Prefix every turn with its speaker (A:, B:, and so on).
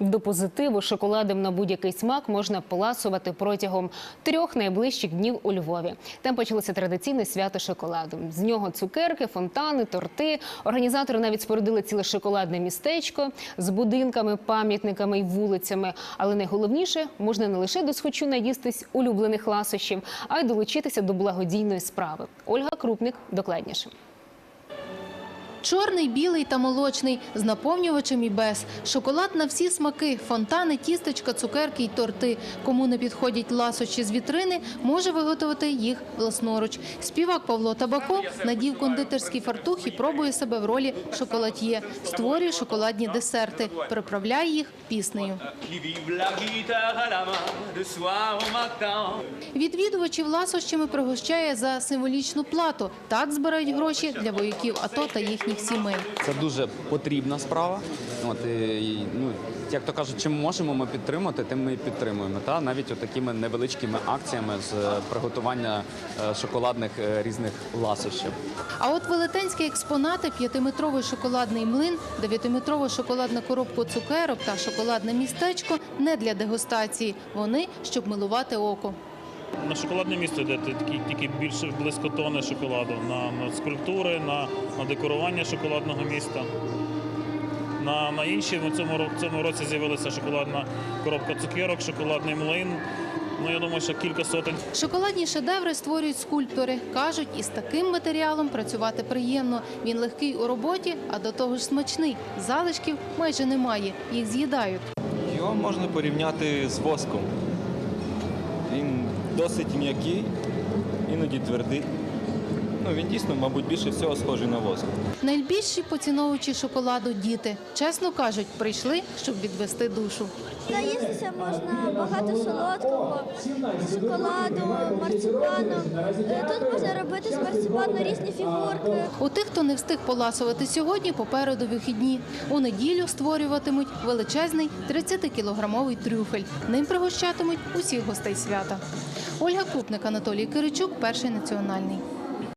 A: До позитиву шоколадом на будь-який смак можна поласувати протягом трьох найближчих днів у Львові. Там почалося традиційне свято шоколаду. З нього цукерки, фонтани, торти. Організатори навіть спорудили ціле шоколадне містечко з будинками, пам'ятниками і вулицями. Але найголовніше можна не лише досхочу наїстись улюблених ласощів, а й долучитися до благодійної справи. Ольга Крупник докладніше.
B: Чорний, білий та молочний, з наповнювачем і без. Шоколад на всі смаки, фонтани, тістечка, цукерки й торти. Кому не підходять ласощі з вітрини, може виготовити їх власноруч. Співак Павло Табаков надів кондитерський фартух і пробує себе в ролі шоколад'є. Створює шоколадні десерти, приправляє їх піснею. Відвідувачів ласощами пригощає за символічну плату. Так збирають гроші для вояків АТО та їхніх сімей.
C: Це дуже потрібна справа. От, і, ну, як то кажуть, чим можемо ми підтримати, тим ми і підтримуємо. Та? Навіть такими невеличкими акціями з е, приготування е, шоколадних е, різних ласощів.
B: А от велетенські експонати, п'ятиметровий шоколадний млин, дев'ятиметрова шоколадна коробка цукерок та шоколадне містечко не для дегустації. Вони щоб милувати око.
D: На шоколадне місто йде тільки, тільки більше близько тони шоколаду на, на скульптури, на, на декорування шоколадного міста. На, на інші в цьому, ро- цьому році з'явилася шоколадна коробка цукерок, шоколадний млин. Ну, я думаю, що кілька сотень.
B: Шоколадні шедеври створюють скульптори. Кажуть, із таким матеріалом працювати приємно. Він легкий у роботі, а до того ж смачний. Залишків майже немає. Їх з'їдають.
E: Його можна порівняти з воском. Він досить м'який, іноді твердий. Ну, він дійсно, мабуть, більше всього схожий на воск.
B: Найбільші поціновувачі шоколаду діти. Чесно кажуть, прийшли, щоб відвести душу.
F: Наїстися можна багато солодкого, шоколаду, марципану. Е, Тут можна робити з марципану різні фігурки.
B: У тих, хто не встиг поласувати сьогодні, попереду вихідні. У неділю створюватимуть величезний 30-кілограмовий трюфель. Ним пригощатимуть усіх гостей свята. Ольга Крупник, Анатолій Киричук, перший національний.